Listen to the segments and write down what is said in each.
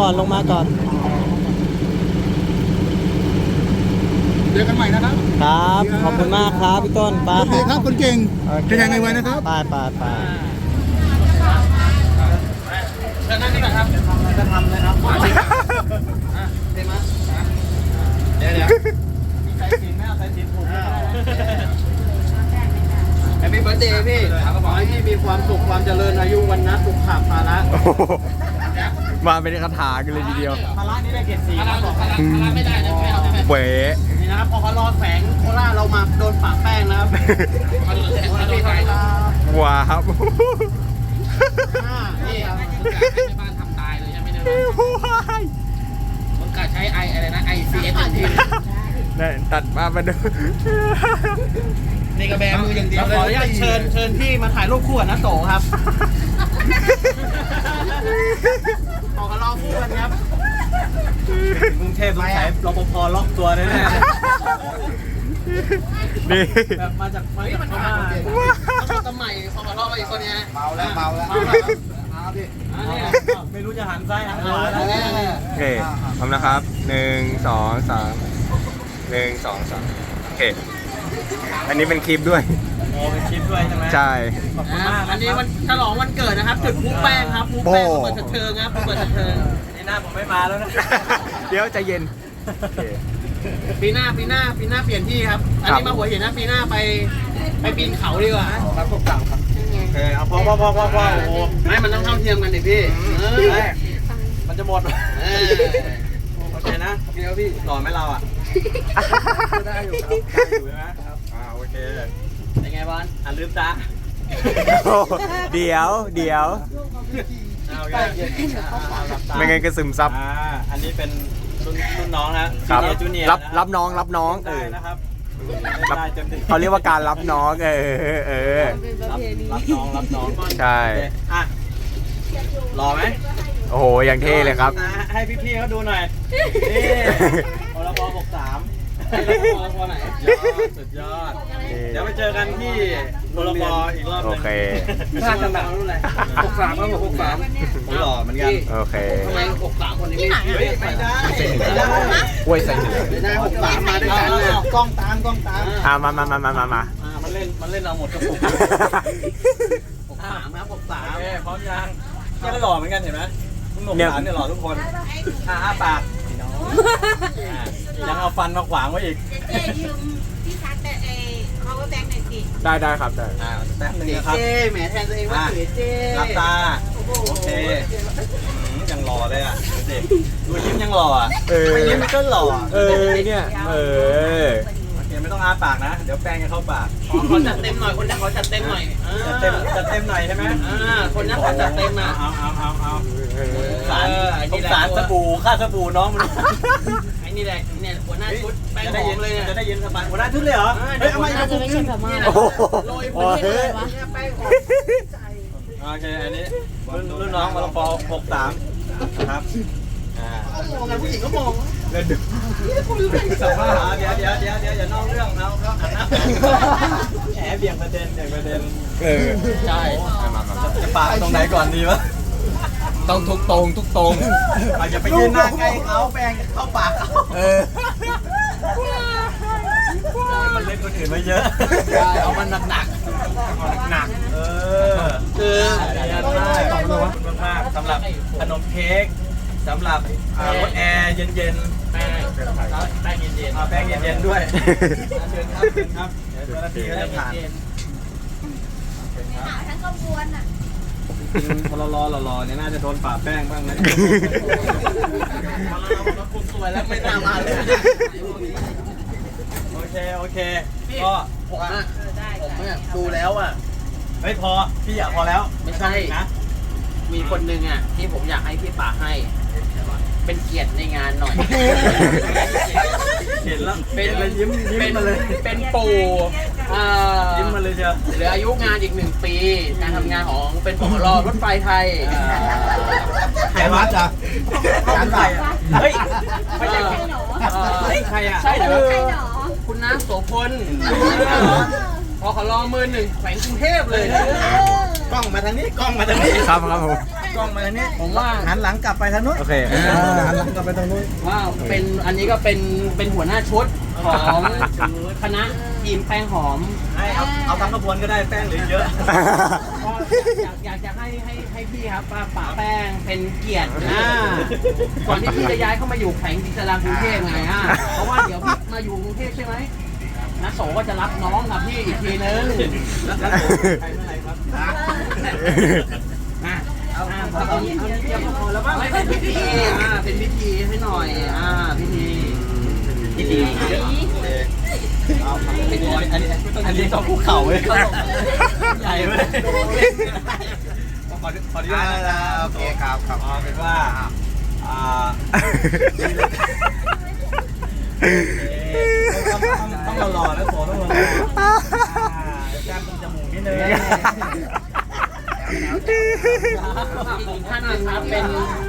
งมาก่อนลงมาก่อน เจอกันใหม่นะครับครับ ขอบคุณมากครับพี่ต้นไปโอเคครับคนเก่งจะยังไงไว้นะครับ ไปไปไปเชิญนั่งนี่ก่อนครับจะทำเลยครับเต็มะเดี๋ยวเดี๋ยวมีใส่สินไหมเอาใส่สินผูกแฮปปี้เบิร์ดเดย์พี่ขอให้พี่มีความสุขความเจริญอายุวันนะสุขภาพภาระโอ้โห มาเป็นคาถากันเลยทีเดียวภาระนี่ได้เกรดสี่ครับบอกภาระภาระไม่ได้นะไม่เอาไม่เอาเป๋นี่นะครับพอเขารอแฝงโคราชเรามาโดนปากแป้งนะครับมาโดนแฝงมาโดนแฝงว้าวนี่ครับบ้านทำตายเลยใช่ไหมเนี่ยมึงกะใช้ไออะไรนะไอซีเอสทีนี่ตัดมามาดู นี่ก็แบมืออย่างเดียวเลยขออนุญาตเชิญเชิญพี่มาถ่ายรูปคู่กับนัทโตครับ ขอเขาลองคู่กันครับกรุงเทพต้องใช้รปภล็อกตัวแน่นี่ๆแบบมาจากมาจากพม่าต้องสมัยพอมาลอกมาอีกคนเนี้ยเมาแล้วเมาแล้วเมาแล้วอันนี้ไม่รู้จะหันซ้ายหันขวาแล้วโอเคพร้อมนะครับหนึ่งสองสามหนึ่งสองสามโอเค อันนี้เป็นคลิปด้วยโอ้ เป็นคลิปด้วยใช่ไหมใช่ ขอบคุณมากอันนี้วันฉลองวันเกิดนะครับ จุดพุแป้งครับพุแป้งเปิดสะเทิงครับเปิดสะเทิงนี่หน้าผมไม่มาแล้วนะเดี๋ยวใจเย็นโอเค ปีหน้าปีหน้าปีหน้าเปลี่ยนที่ครับ อันนี้มาหัวหินนะปีหน้าไปไปปีนเขาดีกว่าครับพวกเก่าครับโอเคเอาพอพอพอพอพอโอ้โหไม่มันต้องเท่าเทียมกันดิพี่เออมันจะหมดเออโอเคนะโอเคครับพี่หล่อไหมเราอะได้อยู่ครับได้อยู่ใช่ไหมครับอ่าโอเคเป็นไงบอลอะลืมตาเดี๋ยวเดี๋ยว เอาแกไม่งั้นก็ซึมซับอ่าอันนี้เป็นรุ่นรุ่นน้องนะครับจูเนียร์รับรับน้องรับน้องเอได้อนะครับรับได้เต็มที่เขาเรียกว่าการรับน้องเออเออรับรับน้องรับน้องใช่โอเคอะรอไหมโอ้โหอย่างเท่เลยครับนะให้พี่ๆเขาดูหน่อยนี่พลบหกสาม พลบไหนยอดสุดยอด เดี๋ยวไปเจอกันที่พลบอีกรอบหนึงโอเคถ้าจำแบบรุ่นอะไรหกสามครับหกสามผมหล่อเหมือนกันโอเคทำไมหกสามคนนี้ไม่เฮ้ยไม่ได้ไม่ได้กล้วยใส่เหนือไม่ได้หกสามมาด้วยกันเลยกล้องตามกล้องตามอ่ามามามามามามาอ่ามันเล่นมันเล่นเอาหมดกระปุกหกสามครับหกสามพร้อมยังยังหล่อเหมือนกันเห็นไหมคุณหนุ่มสามเนี่ยหล่อทุกคนอ่าอ้าปากอ่า ยังเอาฟันมาขวางไว้อีกเจ๊ยืมพี่ชัดแต่เอเขาก็แบงค์หน่อยสิได้ได้ครับได้อ่าแป๊บนึงนะครับ เจ๊แหมแทนตัวเองว่าเสียเจ๊หลับตา โอเคอืมยังหล่อเลยอะดูสิดูยิ้มยังหล่ออะเออไม่ยิ้มมันก็หล่ออะเออเนี่ยเออโอเคไม่ ต้องอ้าปากนะ เดี๋ยวแป้งจะเข้าปากขอจัดเต็มหน่อยคนนี้ขอจัดเต็มหน่อยจัดเต็มจัดเต็มหน่อยใช่ไหมอ่าคนนี้ขอจัดเต็มอะ เอาเอาเอาเอาสารสงสารสบู่ค่าสบู่น้องมันไอ้นี่แหละเนี่ยหัวหน้าชุดแป้งหอมเลยเนี่ย จะได้เย็นสบายหัวหน้าชุดเลยเหรอเฮ้ยเอามาอีกกระปุกนึงโอ้โหโรยโอ้โหแป้งหอมโอเคอันนี้รุ่นรุ่นน้องมาลปหกสามนะครับอ่า มองกันผู้หญิงก็มอง เล่นดูสัมภาษณ์เดี๋ยวเดี๋ยวเดี๋ยวเดี๋ยวอย่านอกเรื่องเอาเขาอันนั้นแหมเบี่ยงประเด็นเบี่ยงประเด็นเออใช่มามามาจะปากตรงไหนก่อนดีวะต้องทุกตรงทุกตรงเราอย่าไปยืนหน้าใกล้เขาแปลงเข้าปากเขาเออมันเล่นคนอื่นไว้เยอะเอามันหนักหนักหนักๆเออคือขอบคุณมากขอบคุณมากสำหรับขนมเค้กสำหรับรถแอร์เย็นๆ แป้งแป้งเย็นๆแป้งเย็นๆด้วยเชิญครับเชิญครับเดี๋ยวเจ้าหน้าที่ก็จะผ่านหาทั้งกระบวนอะจริงๆพอรอรอรอเนี่ยน่าจะโดนป่าแป้งบ้างนะพอรอรอเราคุมสวยแล้วไม่น่ามาเลยโอเคโอเคก็ผมอะผมเนี่ยดูแล้วอะเฮ้ยพอพี่อยากพอแล้วไม่ใช่นะมีคนหนึ่งอะที่ผมอยากให้พี่ป๋าให้ เป็นเกียรติในงานหน่อย เห็นแล้วเป็นเห็นแล้วยิ้มยิ้มเป็นมาเลยเป็นปู่เอ่อยิ้มมาเลยเชียว เหลืออายุงานอีกหนึ่งปีการทำงานของเป็นผอรรถไฟไทยใครวัดอะการใครอะเฮ้ยไม่ใช่ใครหนอเอ่อเฮ้ยใครอะ ใช่คือ ใครหนอคุณน้าโสพลพอขอรอมือหนึ่งแขวงกรุงเทพเลย กล้องมาทางนี้กล้องมาทางนี้ครับครับผม กล้องมาทางนี้ผมว่าหันหลังกลับไปทางนู้นโอเค อ่าหันหลังกลับไปทางนู้น ว่าเป็นอันนี้ก็เป็นเป็นหัวหน้าชุดของคณะทีมแป้งหอม ให้เอาเอาทั้งกระบวนก็ได้แป้งเหลือเยอะ ก็อยากอยากจะให้ให้ให้พี่ครับป้าป่าแป้งเป็นเกียรตินะก่อนที่พี่จะย้ายเข้ามาอยู่แขวงดินสดากรุงเทพไงอะเพราะว่าเดี๋ยวพี่มาอยู่กรุงเทพใช่ไหมนักโสก็จะรับน้องกับพี่อีกทีนึง แล้วแล้วใครเมื่อไหร่ครับอะ เอาเอาเอาเอาเตรียมพอแล้วบ้างเป็นพิธีอ่าเป็นพิธีให้หน่อยอ่าพิธีพิธีเอาเป็นร้อยอันนี้อันนี้ต้องคุกเขาเว้ยใหญ่เว้ยขอขออนุญาตนะครับโอเคครับครับเอาเป็นว่าอ่าต้องต้องต้องหล่อๆนะโสต้องหล่อๆอ่าแก้มตรงจมูกนิดนึง อีกท่านหนึงครับเป็น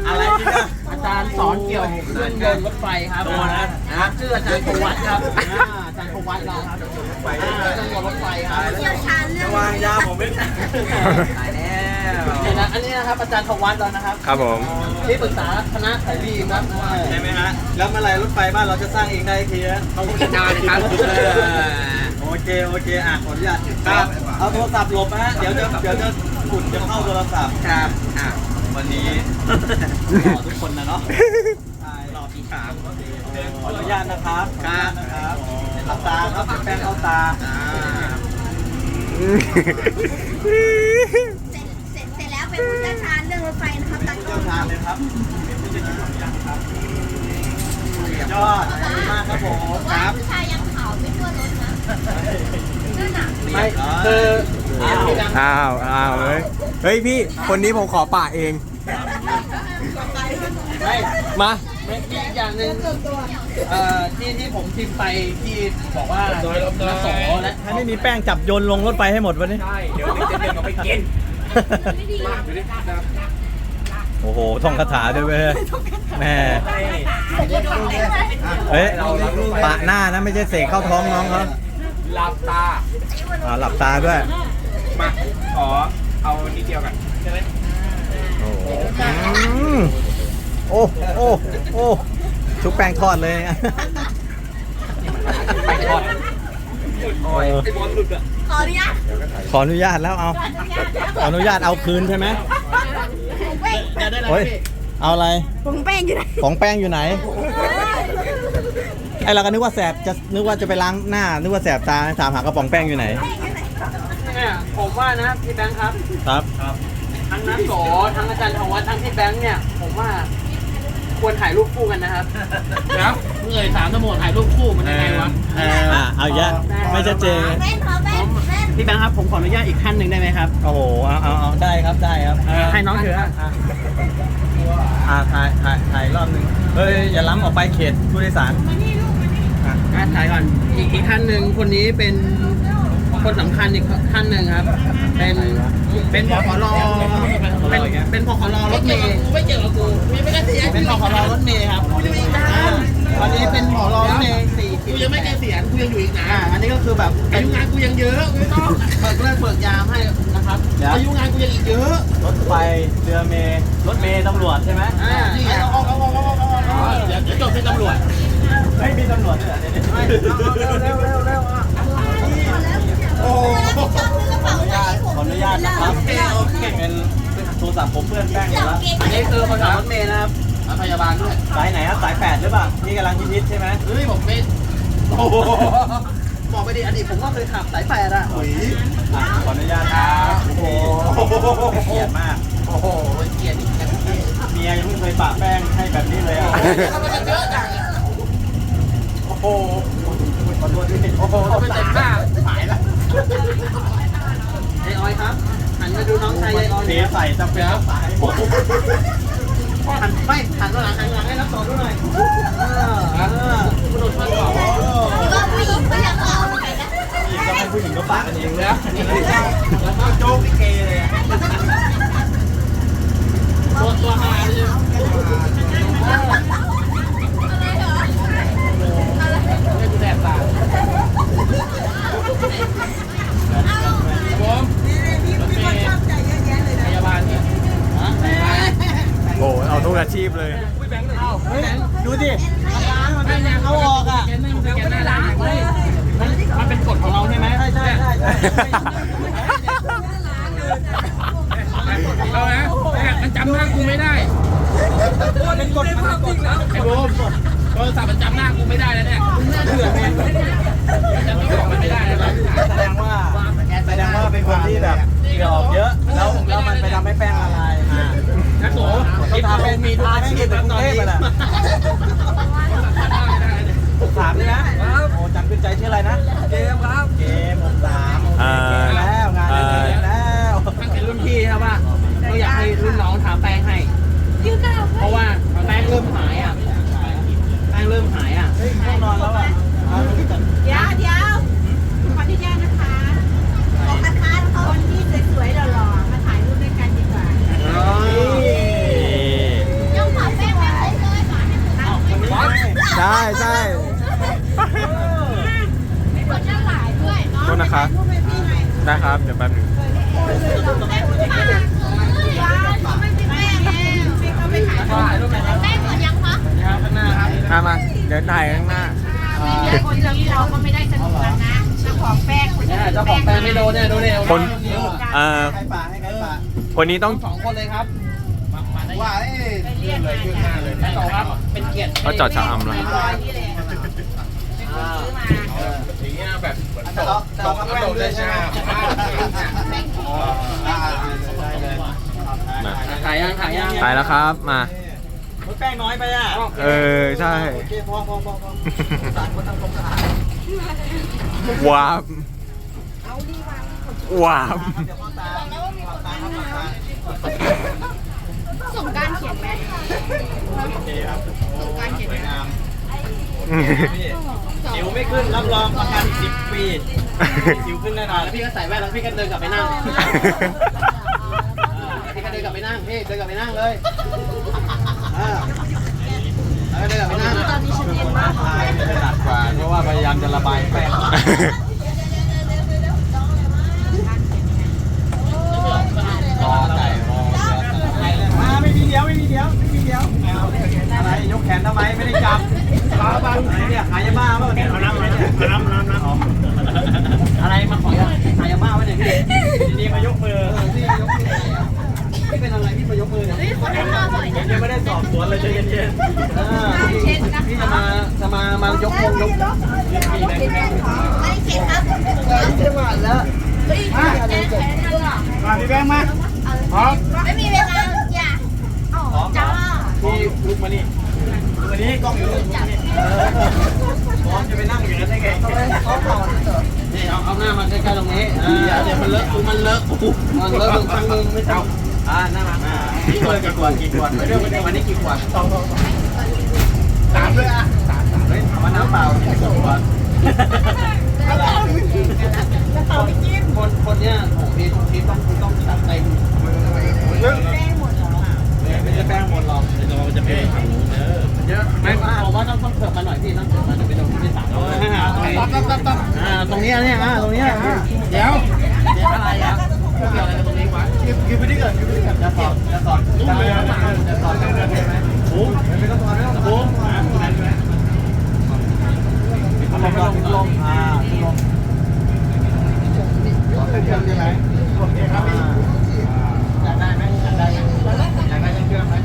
อะไรที่อาจารย์สอนเกี่ยวเครื่องยนต์รถไฟครับโดนนะนะครับชื่ออาจารย์โควัตครับอ่าอาจารย์โควัตเราครับอ่าเครื่องยนรถไฟครับจะวางยาผมไม่ได้ตายแล้วเนี่ยนะอันนี้นะครับอาจารย์โควัตเรานะครับครับผม ที่ปรึกษาคณะสายรีครับใช่ไหมฮะแล้วเมื่อไหรรถไฟบ้านเราจะสร้างเองได้ทีนะต้องอีกนานครับ โอเคโอเคอะขออนุญาตครับเอาโทรศัพท์หลบนะฮะเดี๋ยวจะเดี๋ยวจะ ฝุ่นจะเข้าโทรศัพท์ครับอะวันนี้หล่อทุกคนนะเนาะใช่หล่อทุกขางขออนุญาตนะครับครับนะครับหลับตาครับแป้งเข้าตาอ่าเสร็จเสร็จแล้วเป็นผู้เชี่ยวชาญเรื่องรถไฟนะครับตากล้เจ้าองชาญเลยครับเป็นผู้เชี่ยวชาญครับยอดขอบคุณมากครับผมว่าผู้ชายยังขาวไม่ทั่วรถนะนั่นน่ะไม่คืออ่าพี่ดัง อ้าวอ้าวเฮ้ยเฮ้ยพี่คนนี้ผมขอป่าเองไม่มา ไม่มีอีกอย่างหนึ่งเอ่อที่ที่ผมพิมพ์ไปที่บอกว่านักโสและถ้าไม่มีแป้งจับโยนลงรถไฟให้หมดวันนี้ ใช่ เดี๋ยวจะเดินเอาไปกินโอ้โห ท่องคาถาด้วยเว้ยแม่เฮ้ยปะหน้านะไม่ใช่เสกเข้าท้องน้องเขาหลับตาอ่าหลับตาด้วย มาขอเอานิดเดียวกันใช่ไหมโอ้โหอืมโอ้โอ้โอ้ชุบแป้งทอดเลยไปก่อนโอ้ยขออนุญาตขออนุญาตแล้วเอา ขออนุญาตเอาคืนใช่ไหมเว้ยจะได้อะไรโอ้ยพี่เอาอะไร ผมแป้งอยู่ไหนของแป้งอยู่ไหน ไอเราก็นึกว่าแสบจะนึกว่าจะไปล้างหน้า นึกว่าแสบตาถามหากระป๋องแป้งอยู่ไหน เนี่ยผมว่านะพี่แบงค์ครับ ครับทั้งนักโสทั้งอาจารย์ธวัฒน์ทั้งพี่แบงค์เนี่ย ผมว่าควรถ่ายรูปคู่กันนะครับครับเมื่อถามทั้งหมดถ่ายรูปคู่มันยังไงวะอ่าเอาเยอะไม่ชัดเจนแป้งขอแป้งแป้งพี่แบงค์ครับผมขออนุญาตอีกขั้นหนึ่งได้ไหมครับโอ้โหเอาเอาเอาได้ครับได้ครับให้น้องถืออะอ่าถ่ายถ่ายถ่ายรอบหนึ่งเฮ้ยอย่าล้ำออกไปเขตผู้โดยสารอะถ่ายก่อนอีกอีกขั้นหนึ่งคนนี้เป็น คนสำคัญอีกท่านหนึ่งครับ เป็นเป็นพขรเป็นเป็นพขรรถเมย์ไม่เกี่ยวกับกูไม่ได้เสียเป็นพขรรถเมย์ครับอ่าตอนนี้เป็นพขรรถเมย์สี่กูยังไม่เกษียณกูยังอยู่อีกนะอันนี้ก็คือแบบอายุงานกูยังเยอะไม่ต้องเบิกเลิกเบิกยามให้นะครับเดี๋ยวอายุงานกูยังอีกเยอะรถไฟเรือเมล์รถเมล์ตำรวจใช่ไหมอ่านี่เอาเอาเอาเอาเอาเอาเดี๋ยวเดี๋ยวจบเป็นตำรวจไม่มีตำรวจด้วยเหรอเนี่ยไม่เอาเอาเร็วเร็วเร็วอะ โอ้โห ชอบซื้อกระเป๋าใหญ่ผม ขออนุญาตนะครับเป็นโทรศัพท์ผมเพื่อนแป้งอยู่แล้วอันนี้คือคนขับรถเมล์นะครับพยาบาลด้วยสายไหนครับสายแปดหรือเปล่านี่กำลังฮิตๆใช่ไหมเฮ้ยผมไม่โอ้โหบอกไปดิอดีตผมก็เคยขับสายแปดอะอุ๋ยอะขออนุญาตครับโอ้โหเกลียดมากโอ้โหเกลียดอีกแล้วเมียยังไม่เคยปะแป้งให้แบบนี้เลยอะทำไมมันเยอะจังโอ้โหขอโทษด้วยโอ้โหเขาไม่เต็มหน้าหายละไอออยครับหันมาดูน้องชายไอออย เสีใส่จำเป็นต้องสายหมดหันไม่หันมาหลังหันหลังให้รับสอนดูหน่อยเออเออคุณโดนฟันก่อนก็ผู้หญิงก็ยังขาวเอนกันนะอีกก็ให้ผู้หญิงก็ปะกันเองแล้วแล้วก็โจ๊กลิเกเลยตัวตัวหาเลยไม่ดูแสบตาผมรเมย์พยาบาลเนี่ยฮะ ชีพเลย ดูดิมันเป็นยังเขาออกอะมันมันเป็นกฎของเราใช่ไหมใช่ใช่ใช่ใช่เอานะมันจำหน้ากูไม่ได้เป็นกฎมันเป็นกฎแล้วไอ้โบมโทรศัพท์มันจำหน้ากูไม่ได้แล้วเนี่ยเถื่อนเนี่ยมันจำที่ของมันไม่ได้แล้วนะแสดงว่าแสดงว่าเป็นคนที่แบบ เหงื่อออกเยอะ แล้วแล้วมันไปทำให้แป้งละลายนักโสที่ทำเป็นมีทุกอาชีพในกรุงเทพแหละสามเลยนะโอ้จำขึ้นใจชื่ออะไรนะ เกมครับเกมหกสามอ่าแล้วงานเล่นแล้วตั้งแต่รุ่นพี่ใช่ป่ะก็อยากให้รุ่นน้องทาแป้งให้ เพราะว่าแป้งเริ่มหายอะแป้งเริ่มหายอะเฮ้ยง่วงนอนแล้วอะเดี๋ยวเดี๋ยวขออนุญาตนะคะขอคัดค้านคนที่สวยๆหล่อๆมาถ่ายรูปด้วยกันดีกว่า ยกขาแป้งไปเลยเลยหมาให้ผม ใช่ใช่ ไม่ควรจะหลายด้วยเนาะ โทษนะครับ รูปให้พี่หน่อย ได้ครับ เดี๋ยวแป๊บหนึง แป้งคุณมาว้าวเขาไม่มีแป้งแล้วพี่เขาไปขายแป้งหมดยังคะ ข้างหน้าครับ อะมา เดี๋ยวถ่ายข้างหน้า ไม่มีคนนี้เราก็ไม่ได้สนุกกันนะเจ้าของแป้งคน เนี่ยเจ้าของแป้งไม่โดนเนี่ยดูเนี่ย คนเอ่อให้ป่าให้ใครป่าคนนี้ต้องสองคนเลยครับว่าเอ้ไปเรียกมาจ้ะแป้งต่อครับเป็นเกียรติเขาจอดชะอำแล้วร้อยนี่เลยซื้อมาอย่างเงี้ยแบบแต่เราแต่เราก็ไม่รู้เลยใช่ไหมแป้งถูกได้เลยมาถ่ายยังถ่ายยังถ่ายแล้วครับมาแป้งน้อยไปอะเออใช่โอเคพอพอพอพอสารคนทำความสะอาดวาบเอาดีวาง วาบเดี๋ยวพ่อตาพ่อตาครับพ่อตาส่งการเขียนไหมโอเคครับส่งการเขียนสวยไหมงามพี่สิวไม่ขึ้นรับรองประกัน10ปีสิวขึ้นแน่นอนแล้วพี่ก็ใส่แว่นแล้วพี่ก็เดินกลับไปนั่งพี่ก็เดินกลับไปนั่งพี่เดินกลับไปนั่งเลยอ่าแล้วก็เดินกลับไปนั่งตอนนี้ฉันเย็นมากทายมันจะหนักกว่าเพราะว่าพยายามจะระบายแป้ง รอไก่รอมาไม่มีเดียวไม่มีเดียวไม่มีเดียวอะไรยกแขนทำไมไม่ได้จับขาบังไหนเนี่ยขายยาบ้าเปล่าเนี่ยเอาน้ำไหมเนี่ยเอาน้ำน้ำน้ำ อะไรมาขอยาขายยาบ้าไว้เนี่ยพี่ ดีๆมายกมือ พี่ยกมือพี่เป็นอะไรพี่มายกมือเนี่ย เฮ้ยคนนั้นมาบ่อย ผ นะ มยัง สวนเลยใจเย็นเออพี่พี่จะมาจะมามายกพงยกไม่เช็ดครับๆจังหวะแล้วเฮ้ยแจ้งแขนนั่นหรอมาพี่แบงค์มาพร้อมไม่มีเวลาอย่าอ๋อจ้าพี่ลุกมานี่วันนี้กล้องอยู่นี่พร้อมจะไปนั่งอยู่นั้นได้ไงเขาเข่านี่เอาเอาหน้ามาใกล้ๆตรงนี้อ่าเดี๋ยวมันเลอะมันเลอะมันเลอะมึงข้างมึงไม่เอาอ่านั่งมา กี่ขวดกี่ขวดกี่ขวดไม่ได้ไม่ได้วันนี้กี่ขวดสองสองสามด้วยอะสามสามเฮ้ยเอามาน้ำเปล่ากี่ขวดอะไรคนคนเนี้ยของพี่ทุกทีต้องต้องจัดเต็มไม่ใช่แป้งหมดหรอกเดี๋ยวเราจะไปทางนู้เด้อเยอะไม่ผมว่าต้องต้องเถิบมาหน่อยพี่ต้องเถิบมาหน่อยไปตรงที่สามอ่าตรงนี้เนี่ยอ่าตรงนี้เดี๋ จะสอนจะสอนจะสอนจะสอนจะได้ไหมโอ้ไม่ต้องสอนไม่ต้องสอนโอ้ลมลมลมอ่าลมขอเครื่องใช่ไหมโอเคครับพี่อยากได้ไหมอยากได้ไหมอยากได้เครื่องไหม